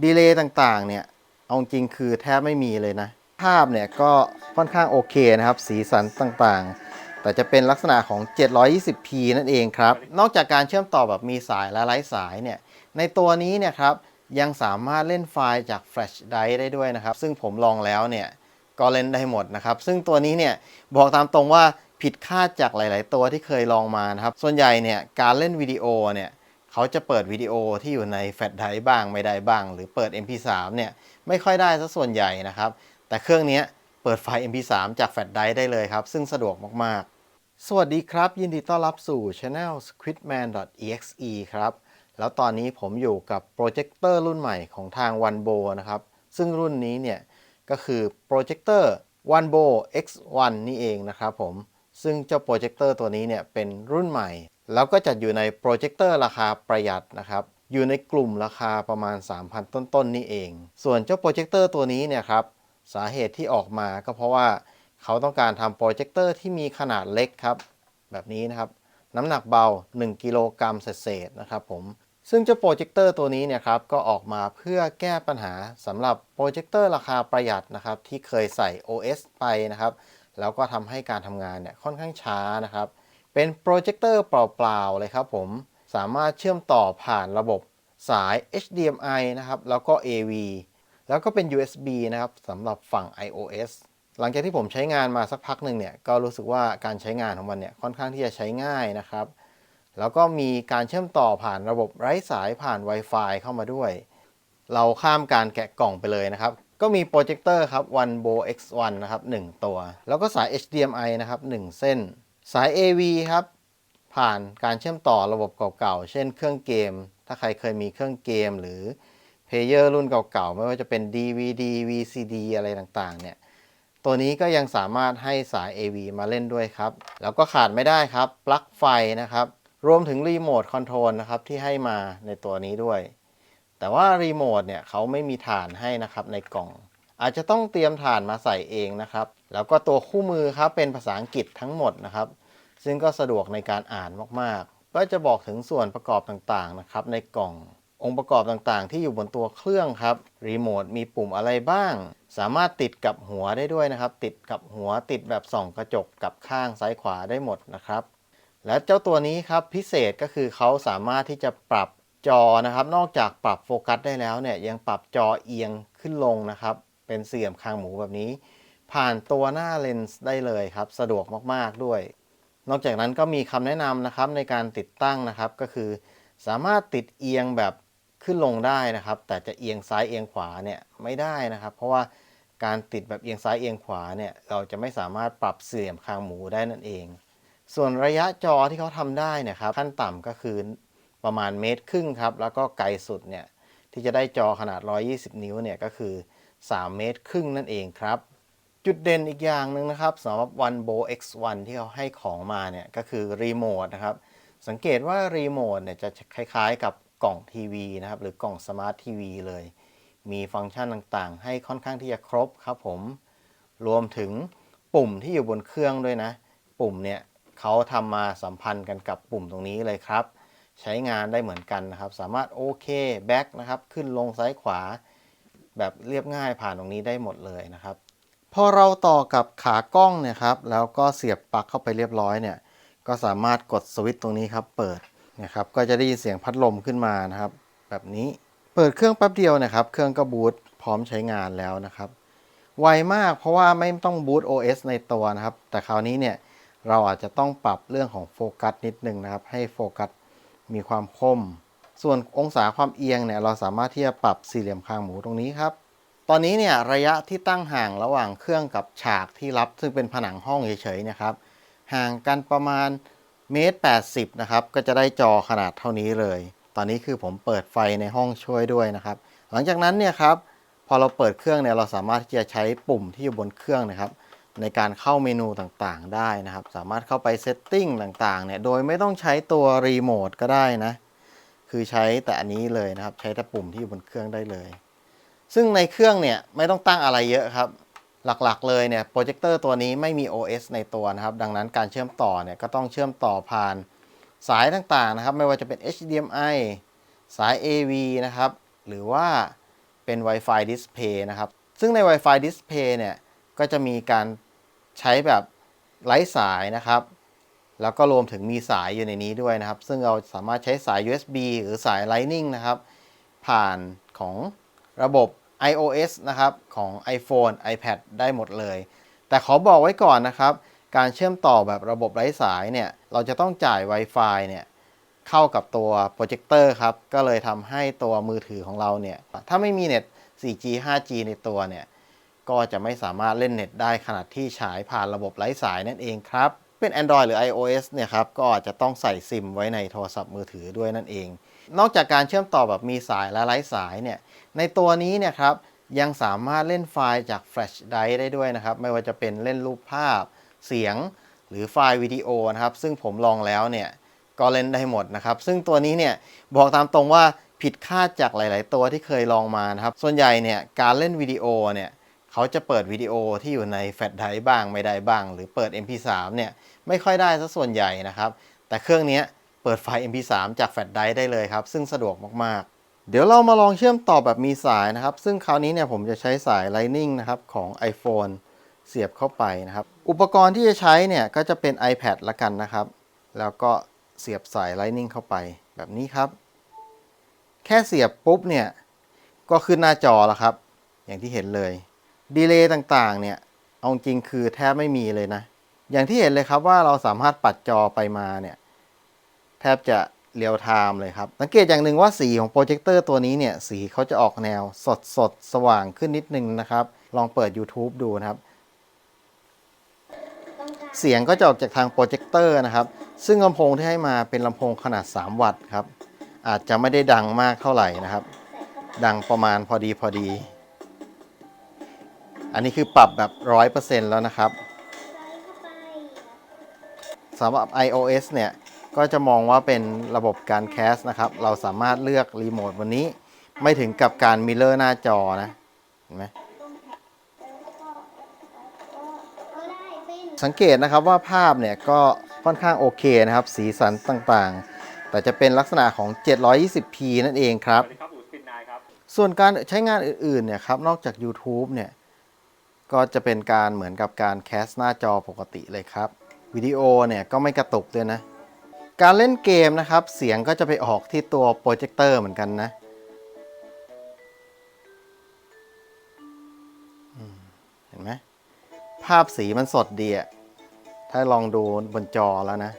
ดีเลย์ต่างๆ เนี่ย เอาจริงคือแทบไม่มีเลยนะ ภาพเนี่ยก็ค่อนข้างโอเคนะครับ สีสันต่างๆ แต่จะเป็นลักษณะของ 720p นั่นเองครับ นอกจากการเชื่อมต่อแบบมีสายและไร้สายเนี่ย ในตัวนี้เนี่ยครับ ยังสามารถเล่นไฟล์จาก Flash Drive ได้ด้วยนะครับ ซึ่งผมลองแล้วเนี่ย ก็เล่นได้หมดนะครับ ซึ่งตัวนี้เนี่ยบอกตามตรงว่าผิดคาดจากหลาย ๆ ตัวที่เคยลองมานะครับ ส่วนใหญ่เนี่ยการเล่นวิดีโอเนี่ย เขาจะเปิดวิดีโอที่อยู่ในแฟลชไดรฟ์บ้างไม่ได้บ้าง หรือเปิด MP3 เนี่ยไม่ค่อยได้ซะส่วนใหญ่นะครับ แต่เครื่องนี้เปิดไฟล์ MP3 จากแฟลชไดรฟ์ได้เลยครับ ซึ่งสะดวกมากๆ สวัสดีครับ ยินดีต้อนรับสู่ Channel squidman.exe ครับแล้วตอนนี้ผมอยู่กับโปรเจคเตอร์รุ่นใหม่ของทาง OneBo นะครับ ซึ่งรุ่นนี้เนี่ยก็คือโปรเจคเตอร์ OneBo X1 นี่เองนะครับผมซึ่งเจ้าโปรเจคเตอร์ตัวนี้เนี่ยเป็นรุ่นใหม่ แล้วก็จัดอยู่ในโปรเจคเตอร์ราคาประหยัดนะครับอยู่ในกลุ่มราคาประมาณ 3,000 ต้นๆนนี่เอง ส่วนเจ้าโปรเจคเตอร์ตัวนี้เนี่ยครับสาเหตุที่ออกมาก็เพราะว่าเขาต้องการทำโปรเจคเตอร์ที่มีขนาดเล็กครับ แบบนี้นะครับ น้ำหนักเบา 1 กิโลกรัมเศษนะครับผม ซึ่งเจ้าโปรเจคเตอร์ตัวนี้เนี่ยครับก็ออกมาเพื่อแก้ปัญหาสำหรับโปรเจคเตอร์ราคาประหยัดนะครับที่เคยใส่ OS ไปนะครับ แล้วก็ทำให้การทำงานเนี่ยค่อนข้างช้านะครับ เป็นโปรเจคเตอร์เปล่าๆเลยครับผม สามารถเชื่อมต่อผ่านระบบสาย HDMI นะครับ แล้วก็ AV แล้วก็เป็น USB นะครับสำหรับฝั่ง iOS หลังจากที่ผมใช้งานมาสักพักหนึ่งเนี่ย ก็รู้สึกว่าการใช้งานของมันเนี่ย ค่อนข้างที่จะใช้ง่ายนะครับ แล้วก็มีการเชื่อมต่อผ่านระบบไร้สายผ่าน Wi-Fi เข้ามาด้วย เราข้ามการแกะกล่องไปเลยนะครับ ก็มีโปรเจคเตอร์ครับ OneBo X1 นะครับ 1 ตัว แล้วก็สาย HDMI นะครับ 1 เส้น สาย AV ครับ ผ่านการเชื่อมต่อระบบเก่าๆ เช่นเครื่องเกม ถ้าใครเคยมีเครื่องเกมหรือเพลเยอร์รุ่นเก่าๆ ไม่ว่าจะเป็น DVD VCD อะไรต่างๆ เนี่ย ตัวนี้ก็ยังสามารถให้สาย AV มาเล่นด้วยครับ แล้วก็ขาดไม่ได้ครับ ปลั๊กไฟนะครับ รวมถึงรีโมทคอนโทรลนะครับที่ให้มาในตัวนี้ด้วย แต่ว่ารีโมทเนี่ยเขาไม่มีฐานให้นะครับในกล่อง อาจจะต้องเตรียมฐานมาใส่เองนะครับ แล้วก็ตัวคู่มือครับเป็นภาษาอังกฤษทั้งหมดนะครับ ซึ่งก็สะดวกในการอ่านมากๆ ก็จะบอกถึงส่วนประกอบต่างๆนะครับในกล่ององค์ประกอบต่างๆ ที่อยู่บนตัวเครื่องครับ รีโมทมีปุ่มอะไรบ้าง สามารถติดกับหัวได้ด้วยนะครับ ติดกับหัวติดแบบส่องกระจกกับข้างซ้ายขวาได้หมดนะครับ และเจ้าตัวนี้ครับพิเศษก็คือเขาสามารถที่จะปรับจอนะครับ นอกจากปรับโฟกัสได้แล้วเนี่ยยังปรับจอเอียงขึ้นลงนะครับ เป็นเสี่ยมคางหมูแบบนี้ ผ่านตัวหน้าเลนส์ได้เลยครับ สะดวกมากๆด้วย นอกจากนั้นก็มีคำแนะนำนะครับในการติดตั้งนะครับ ก็คือ สามารถติดเอียงแบบขึ้นลงได้นะครับ แต่จะเอียงซ้ายเอียงขวาเนี่ยไม่ได้นะครับ เพราะว่าการติดแบบเอียงซ้ายเอียงขวาเนี่ยเราจะไม่สามารถปรับเสื่อมคางหมูได้นั่นเอง ส่วนระยะจอที่เขาทำได้นะครับขั้นต่ำก็คือประมาณเมตรครึ่งครับ แล้วก็ไกลสุดเนี่ยที่จะได้จอขนาด 120 นิ้วเนี่ยก็คือ 3 เมตรครึ่งนั่นเองครับ จุดเด่นอีกอย่างหนึ่งนะครับสำหรับ OneBo X1 ที่เขาให้ของมาเนี่ยก็คือรีโมทนะครับ สังเกตว่ารีโมทเนี่ยจะคล้ายๆกับกล่องทีวีนะครับ หรือกล่องสมาร์ททีวีเลย มีฟังก์ชันต่างๆ ให้ค่อนข้างที่จะครบครับผม รวมถึงปุ่มที่อยู่บนเครื่องด้วยนะ ปุ่มเนี่ยเขาทำมาสัมพันธ์กันกับปุ่มตรงนี้เลยครับ ใช้งานได้เหมือนกันนะครับ สามารถโอเคแบ็กนะครับ ขึ้นลงซ้ายขวา แบบเรียบง่ายผ่านตรงนี้ได้หมดเลยนะครับ พอเราต่อกับขากล้องเนี่ยครับแล้วก็เสียบปลั๊กเข้าไปเรียบร้อยเนี่ยก็สามารถกดสวิตช์ตรงนี้ครับ เปิดนะครับก็จะได้ยินเสียงพัดลมขึ้นมานะครับ แบบนี้เปิดเครื่องแป๊บเดียวนะครับ เครื่องก็บูตพร้อมใช้งานแล้วนะครับ ไวมากเพราะว่าไม่ต้องบูต OS ในตัวนะครับ แต่คราวนี้เนี่ยเราอาจจะต้องปรับเรื่องของโฟกัสนิดนึงนะครับ ให้โฟกัสมีความคม ส่วนองศาความเอียงเนี่ยเราสามารถที่จะปรับสี่เหลี่ยมคางหมูตรงนี้ครับ ตอนนี้เนี่ยระยะที่ตั้งห่างระหว่างเครื่องกับฉากที่รับ ซึ่งเป็นผนังห้องเฉยๆนะครับห่างกันประมาณเมตร80นะครับก็จะได้จอขนาดเท่านี้เลย ตอนนี้คือผมเปิดไฟในห้องช่วยด้วยนะครับ หลังจากนั้นเนี่ยครับพอเราเปิดเครื่องเนี่ยเราสามารถที่จะใช้ปุ่มที่อยู่บนเครื่องนะครับ ในการเข้าเมนูต่างๆได้นะครับ สามารถเข้าไปเซตติ้งต่างๆเนี่ยโดยไม่ต้องใช้ตัวรีโมทก็ได้นะคือใช้แต่อันนี้เลยนะครับ ใช้แต่ปุ่มที่อยู่บนเครื่องได้เลย ซึ่งในเครื่องเนี่ยไม่ต้องตั้งอะไรเยอะครับ หลักๆเลยเนี่ยโปรเจคเตอร์ตัวนี้ไม่มี OS ในตัวนะครับ ดังนั้นการเชื่อมต่อเนี่ยก็ต้องเชื่อมต่อผ่านสายต่างๆนะครับ ไม่ว่าจะเป็น HDMI สาย AV นะครับ หรือว่าเป็น Wi-Fi Display นะครับ ซึ่งใน Wi-Fi Display เนี่ยก็จะมีการใช้แบบไร้สายนะครับ แล้วก็รวมถึงมีสายอยู่ในนี้ด้วยนะครับ ซึ่งเราสามารถใช้สาย USB หรือสาย Lightning นะครับ ผ่านของระบบ iOS นะครับของ iPhone iPad ได้หมดเลย แต่ขอบอกไว้ก่อนนะครับ การเชื่อมต่อแบบระบบไร้สายเนี่ย เราจะต้องจ่าย Wi-Fi เนี่ยเข้ากับตัวโปรเจคเตอร์ครับ ก็เลยทำให้ตัวมือถือของเราเนี่ย ถ้าไม่มีเน็ต 4G 5G ในตัวเนี่ย ก็จะไม่สามารถเล่นเน็ตได้ขนาดที่ฉายผ่านระบบไร้สายนั่นเองครับ เป็น Android หรือ iOS เนี่ยครับ ก็อาจจะต้องใส่ซิมไว้ในโทรศัพท์มือถือด้วยนั่นเอง นอกจากการเชื่อมต่อแบบมีสายและไร้สายเนี่ย ในตัวนี้เนี่ยครับยังสามารถเล่นไฟล์จาก Flash Drive ได้ด้วยนะครับ ไม่ว่าจะเป็นเล่นรูปภาพ เสียง หรือไฟล์วิดีโอนะครับ ซึ่งผมลองแล้วเนี่ยก็เล่นได้หมดนะครับ ซึ่งตัวนี้เนี่ยบอกตามตรงว่าผิดคาดจากหลาย ๆ ตัวที่เคยลองมานะครับ ส่วนใหญ่เนี่ยการเล่นวิดีโอเนี่ยเขาจะเปิดวิดีโอที่อยู่ในแฟลชไดรฟ์บ้างไม่ได้บ้าง หรือเปิด MP3 เนี่ยไม่ค่อยได้ซะส่วนใหญ่นะครับ แต่เครื่องนี้ เปิดไฟล์ MP3 จากแฟลชไดรฟ์ได้เลยครับ ซึ่งสะดวกมากๆ เดี๋ยวเรามาลองเชื่อมต่อแบบมีสายนะครับ ซึ่งคราวนี้เนี่ยผมจะใช้สาย Lightning นะครับของ iPhone เสียบเข้าไปนะครับ อุปกรณ์ที่จะใช้เนี่ยก็จะเป็น iPad ละกันนะครับ แล้วก็เสียบสาย Lightning เข้าไปแบบนี้ครับ แค่เสียบปุ๊บเนี่ยก็ขึ้นหน้าจอแล้วครับ อย่างที่เห็นเลยดีเลย์ต่างๆเนี่ยเอาจริงคือแทบไม่มีเลยนะ อย่างที่เห็นเลยครับว่าเราสามารถปัดจอไปมาเนี่ย แทบจะเรียลไทม์เลยครับ สังเกตอย่างหนึ่งว่าสีของโปรเจคเตอร์ตัวนี้เนี่ย สีเขาจะออกแนวสดสดสว่างขึ้นนิดนึงนะครับ ลองเปิด YouTube ดูนะครับ เสียงก็จะออกจากทางโปรเจคเตอร์นะครับ ซึ่งลำโพงที่ให้มาเป็นลำโพงขนาด 3 วัตต์ครับ อาจจะไม่ได้ดังมากเท่าไหร่นะครับ ดังประมาณพอดีพอดี อันนี้คือปรับแบบ 100%แล้วนะครับสำหรับ iOS เนี่ย ก็จะมองว่าเป็นระบบการแคสนะครับ เราสามารถเลือกรีโมทวันนี้ ไม่ถึงกับการมิเลอร์หน้าจอนะ เห็นไหมสังเกตนะครับว่าภาพเนี่ยก็ค่อนข้างโอเคนะครับ สีสันต่างๆ แต่จะเป็นลักษณะของ 720p นั่นเองครับสวัสดีครับอูสปินนายครับส่วนการใช้งานอื่นๆเนี่ยครับ นอกจาก YouTube เนี่ย ก็จะเป็นการเหมือนกับการแคสหน้าจอปกติเลยครับ วิดีโอเนี่ยก็ไม่กระตุกด้วยนะ การเล่นเกมนะครับ เสียงก็จะไปออกที่ตัวโปรเจคเตอร์เหมือนกันนะเห็นไหมภาพสีมันสดดีอะถ้าลองดูบนจอแล้วนะ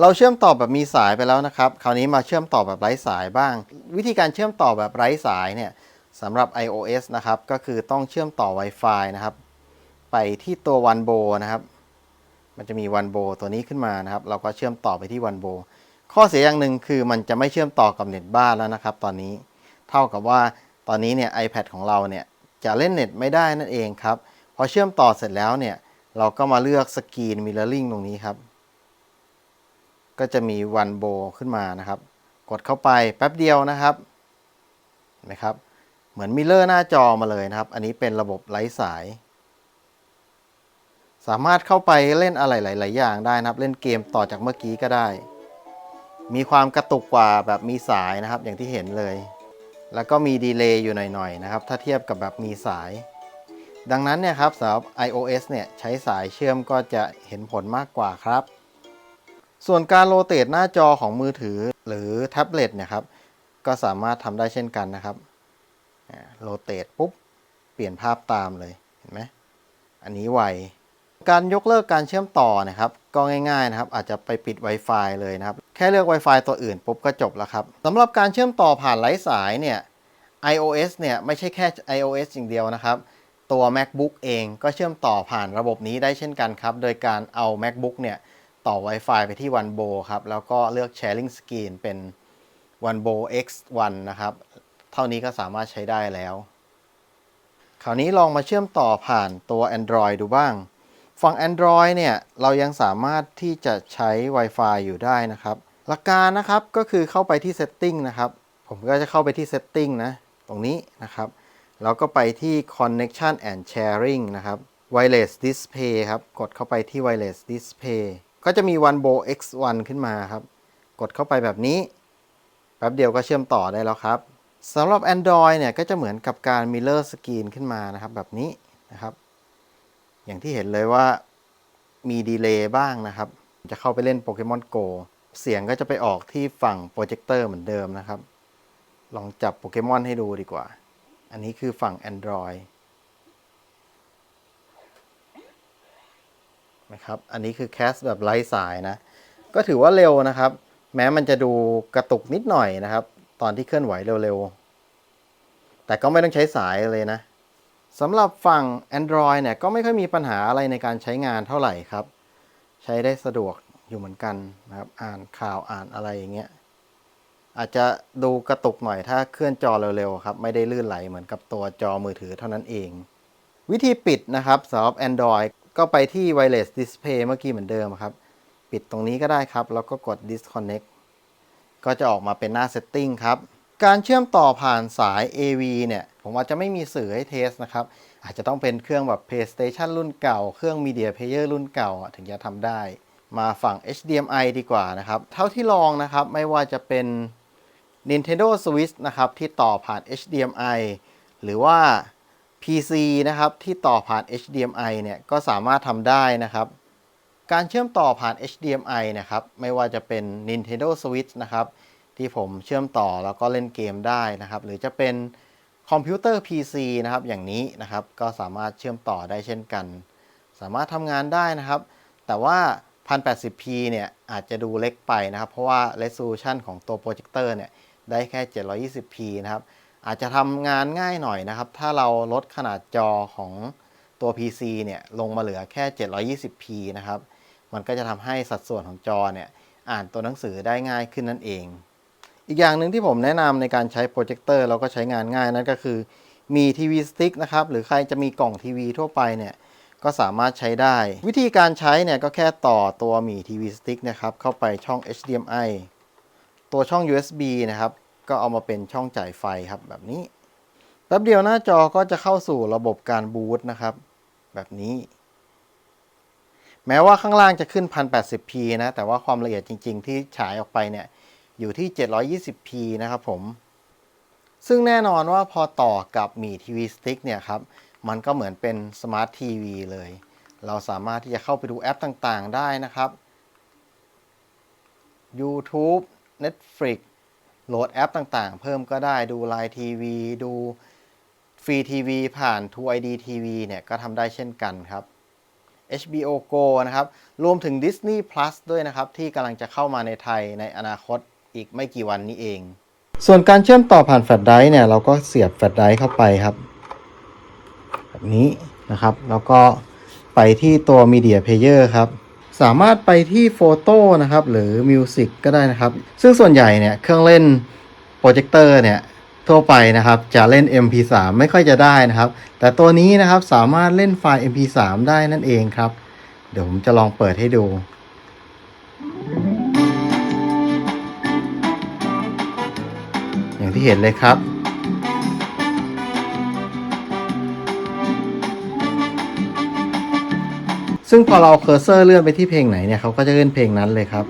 เราเชื่อมต่อแบบมีสายไปแล้วนะครับ คราวนี้มาเชื่อมต่อแบบไร้สายบ้าง วิธีการเชื่อมต่อแบบไร้สายเนี่ยสำหรับ iOS นะครับ ก็คือต้องเชื่อมต่อ Wi-Fi นะครับ ไปที่ตัว One b o นะครับ มันจะมี One b o ตัวนี้ขึ้นมานะครับ เราก็เชื่อมต่อไปที่ One b o ข้อเสียอย่างหนึ่งคือมันจะไม่เชื่อมต่อกับเน็ตบ้านแล้วนะครับ ตอนนี้เท่ากับว่าตอนนี้เนี่ย iPad ของเราเนี่ยจะเล่นเน็ตไม่ได้นั่นเองครับ พอเชื่อมต่อเสร็จแล้วเนี่ย เราก็มาเลือกสกรีนมิเรอร์ลิงตรงนี้ครับ ก็จะมีวันโบขึ้นมานะครับ กดเข้าไปแป๊บเดียวนะครับเห็นไหมครับ เหมือนมิเลอร์หน้าจอมาเลยนะครับ อันนี้เป็นระบบไร้สาย สามารถเข้าไปเล่นอะไรหลาย ๆ อย่างได้นะครับ เล่นเกมต่อจากเมื่อกี้ก็ได้ มีความกระตุกกว่าแบบมีสายนะครับอย่างที่เห็นเลย แล้วก็มีดีเลย์อยู่หน่อย ๆ นะครับ ถ้าเทียบกับแบบมีสาย ดังนั้นเนี่ยครับสำหรับ iOS เนี่ยใช้สายเชื่อมก็จะเห็นผลมากกว่าครับ ส่วนการโรเตทหน้าจอของมือถือหรือแท็บเล็ตเนี่ยครับก็สามารถทำได้เช่นกันนะครับโรเตทปุ๊บ เปลี่ยนภาพตามเลย เห็นไหม อันนี้ไว การยกเลิกการเชื่อมต่อนะครับก็ง่ายๆนะครับอาจจะไปปิด Wi-Fi เลยนะครับ แค่เลือก Wi-Fi ตัวอื่นปุ๊บก็จบแล้วครับสำหรับการเชื่อมต่อผ่านไร้สายเนี่ย iOS เนี่ยไม่ใช่แค่ iOS อย่างเดียวนะครับ ตัว MacBook เองก็เชื่อมต่อผ่านระบบนี้ได้เช่นกันครับ โดยการเอา MacBook เนี่ยต่อ Wi-Fi ไปที่ OneBo ครับ แล้วก็เลือก Sharing Screen เป็น OneBo X1 นะครับ เท่านี้ก็สามารถใช้ได้แล้ว คราวนี้ลองมาเชื่อมต่อผ่านตัว Android ดูบ้าง ฝั่ง Android เนี่ยเรายังสามารถที่จะใช้ Wi-Fi อยู่ได้นะครับ หลักการนะครับก็คือเข้าไปที่ Setting นะครับ ผมก็จะเข้าไปที่ Setting นะ ตรงนี้นะครับ แล้วก็ไปที่ Connection and Sharing นะครับ Wireless Display ครับ กดเข้าไปที่ Wireless Display ก็จะมี OneBo X1 ขึ้นมาครับ กดเข้าไปแบบนี้ แป๊บเดียวก็เชื่อมต่อได้แล้วครับสำหรับ Android เนี่ยก็จะเหมือนกับการ Mirror Screen ขึ้นมานะครับ แบบนี้นะครับ อย่างที่เห็นเลยว่ามีดีเลย์บ้างนะครับ จะเข้าไปเล่นโปเกมอน Go เสียงก็จะไปออกที่ฝั่งโปรเจคเตอร์เหมือนเดิมนะครับ ลองจับโปเกมอนให้ดูดีกว่า อันนี้คือฝั่ง Android นะครับ อันนี้คือแคสแบบไร้สายนะ ก็ถือว่าเร็วนะครับ แม้มันจะดูกระตุกนิดหน่อยนะครับ ตอนที่เคลื่อนไหวเร็วๆ แต่ก็ไม่ต้องใช้สายเลยนะ สำหรับฝั่ง Android เนี่ยก็ไม่ค่อยมีปัญหาอะไรในการใช้งานเท่าไหร่ครับ ใช้ได้สะดวกอยู่เหมือนกันนะครับ อ่านข่าวอ่านอะไรอย่างเงี้ยอาจจะดูกระตุกหน่อยถ้าเคลื่อนจอเร็วๆครับ ไม่ได้ลื่นไหลเหมือนกับตัวจอมือถือเท่านั้นเอง วิธีปิดนะครับสำหรับ Android ก็ไปที่ Wireless Display เมื่อกี้เหมือนเดิมครับ ปิดตรงนี้ก็ได้ครับ แล้วก็กด disconnect ก็จะออกมาเป็นหน้า setting ครับ การเชื่อมต่อผ่านสาย AV เนี่ย ผมอาจจะไม่มีสื่อให้เทสนะครับ อาจจะต้องเป็นเครื่องแบบ PlayStation รุ่นเก่า เครื่อง Media Player รุ่นเก่าถึงจะทำได้ มาฝั่ง HDMI ดีกว่านะครับ เท่าที่ลองนะครับ ไม่ว่าจะเป็น Nintendo Switch นะครับ ที่ต่อผ่าน HDMI หรือว่า PC นะครับ ที่ต่อผ่าน HDMI เนี่ย ก็สามารถทำได้นะครับ การเชื่อมต่อผ่าน HDMI นะครับ ไม่ว่าจะเป็น Nintendo Switch นะครับ ที่ผมเชื่อมต่อแล้วก็เล่นเกมได้นะครับ หรือจะเป็นคอมพิวเตอร์ PC นะครับอย่างนี้นะครับก็สามารถเชื่อมต่อได้เช่นกัน สามารถทำงานได้นะครับ แต่ว่า 1080p เนี่ยอาจจะดูเล็กไปนะครับ เพราะว่า resolution ของตัวโปรเจคเตอร์เนี่ยได้แค่ 720p นะครับ อาจจะทำงานง่ายหน่อยนะครับ ถ้าเราลดขนาดจอของตัว PC เนี่ยลงมาเหลือแค่ 720p นะครับ มันก็จะทำให้สัดส่วนของจอเนี่ยอ่านตัวหนังสือได้ง่ายขึ้นนั่นเอง อีกอย่างหนึ่งที่ผมแนะนำในการใช้โปรเจคเตอร์แล้วก็ใช้งานง่ายนั่นก็คือมีทีวีสติ๊กนะครับหรือใครจะมีกล่องทีวีทั่วไปเนี่ยก็สามารถใช้ได้ วิธีการใช้เนี่ยก็แค่ต่อตัวมีทีวีสติ๊กนะครับเข้าไปช่อง HDMI ตัวช่อง USB นะครับ ก็เอามาเป็นช่องจ่ายไฟครับแบบนี้แป๊บเดียวหน้าจอก็จะเข้าสู่ระบบการบูตนะครับ แบบนี้ แม้ว่าข้างล่างจะขึ้น 1080p นะแต่ว่าความละเอียดจริง ๆ ที่ฉายออกไปเนี่ย อยู่ที่ 720p นะครับผม ซึ่งแน่นอนว่าพอต่อกับมีทีวีสติ๊กเนี่ยครับ มันก็เหมือนเป็นสมาร์ททีวีเลย เราสามารถที่จะเข้าไปดูแอปต่างๆ ได้นะครับ YouTube Netflix โหลดแอปต่างๆ เพิ่มก็ได้ดู Line TV ดูฟรีทีวีผ่าน True ID TV เนี่ยก็ทำได้เช่นกันครับ HBO Go นะครับ รวมถึง Disney Plus ด้วยนะครับ ที่กำลังจะเข้ามาในไทยในอนาคต อีกไม่กี่วันนี้เอง ส่วนการเชื่อมต่อผ่านแฟลชไดร์เนี่ยเราก็เสียบแฟลชไดร์เข้าไปครับแบบนี้นะครับแล้วก็ไปที่ตัว Media Player ครับ สามารถไปที่โฟโต้นะครับ หรือ Music ก็ได้นะครับ ซึ่งส่วนใหญ่เนี่ยเครื่องเล่นโปรเจคเตอร์เนี่ยทั่วไปนะครับ จะเล่น MP3 ไม่ค่อยจะได้นะครับ แต่ตัวนี้นะครับสามารถเล่นไฟล์ MP3 ได้นั่นเองครับ เดี๋ยวผมจะลองเปิดให้ดู อย่างที่เห็นเลยครับซึ่งพอเราเคอร์เซอร์เลื่อนไปที่เพลงไหนเนี่ยเขาก็จะเล่นเพลงนั้นเลยครับ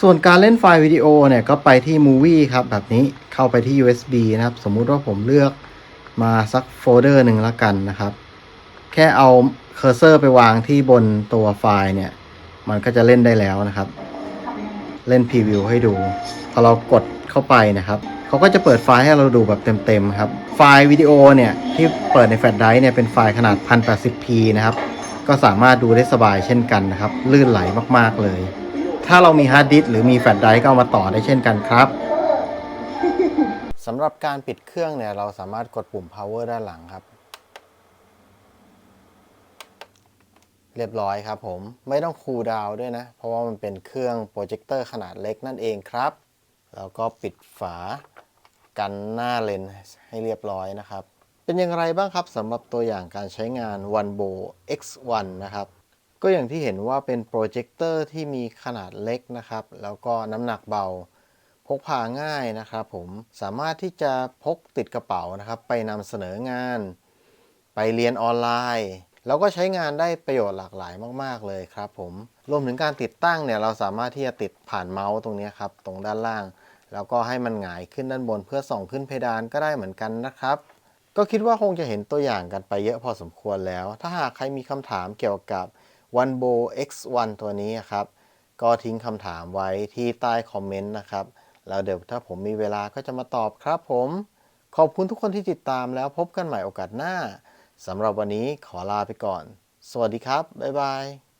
ส่วนการเล่นไฟล์วิดีโอเนี่ยก็ไปที่ Movie ครับ แบบนี้เข้าไปที่ USB นะครับ สมมุติว่าผมเลือกมาสักโฟลเดอร์หนึ่งละกันนะครับ แค่เอาเคอร์เซอร์ไปวางที่บนตัวไฟล์เนี่ย มันก็จะเล่นได้แล้วนะครับ เล่นพรีวิวให้ดู พอเรากดเข้าไปนะครับ เขาก็จะเปิดไฟล์ให้เราดูแบบเต็มๆครับ ไฟล์วิดีโอเนี่ย ที่เปิดในแฟลชไดร์เนี่ยเป็นไฟล์ขนาด 1080p นะครับ ก็สามารถดูได้สบายเช่นกันนะครับ ลื่นไหลมากๆเลย ถ้าเรามีฮาร์ดดิสก์หรือมีแฟลชไดร์ก็เอามาต่อได้เช่นกันครับสำหรับการปิดเครื่องเนี่ยเราสามารถกดปุ่ม power ด้านหลังครับ เรียบร้อยครับผม ไม่ต้องคูลดาวด้วยนะ เพราะว่ามันเป็นเครื่องโปรเจคเตอร์ขนาดเล็กนั่นเองครับ แล้วก็ปิดฝากันหน้าเลนส์ให้เรียบร้อยนะครับ เป็นอย่างไรบ้างครับสำหรับตัวอย่างการใช้งาน OneBo X1 นะครับ ก็อย่างที่เห็นว่าเป็นโปรเจคเตอร์ที่มีขนาดเล็กนะครับ แล้วก็น้ำหนักเบา พกพาง่ายนะครับผม สามารถที่จะพกติดกระเป๋านะครับ ไปนำเสนองาน ไปเรียนออนไลน์ แล้วก็ใช้งานได้ประโยชน์หลากหลายมาก ๆ เลยครับผมรวมถึงการติดตั้งเนี่ยเราสามารถที่จะติดผ่านเมาส์ตรงนี้ครับตรงด้านล่าง แล้วก็ให้มันหงายขึ้นด้านบนเพื่อส่องขึ้นเพดานก็ได้เหมือนกันนะครับ ก็คิดว่าคงจะเห็นตัวอย่างกันไปเยอะพอสมควรแล้ว ถ้าหากใครมีคำถามเกี่ยวกับ One Bo X1 ตัวนี้ครับก็ทิ้งคำถามไว้ที่ใต้คอมเมนต์นะครับแล้วเดี๋ยวถ้าผมมีเวลาก็จะมาตอบครับผม ขอบคุณทุกคนที่ติดตามแล้วพบกันใหม่โอกาสหน้า สำหรับวันนี้ขอลาไปก่อน สวัสดีครับ บ๊ายบาย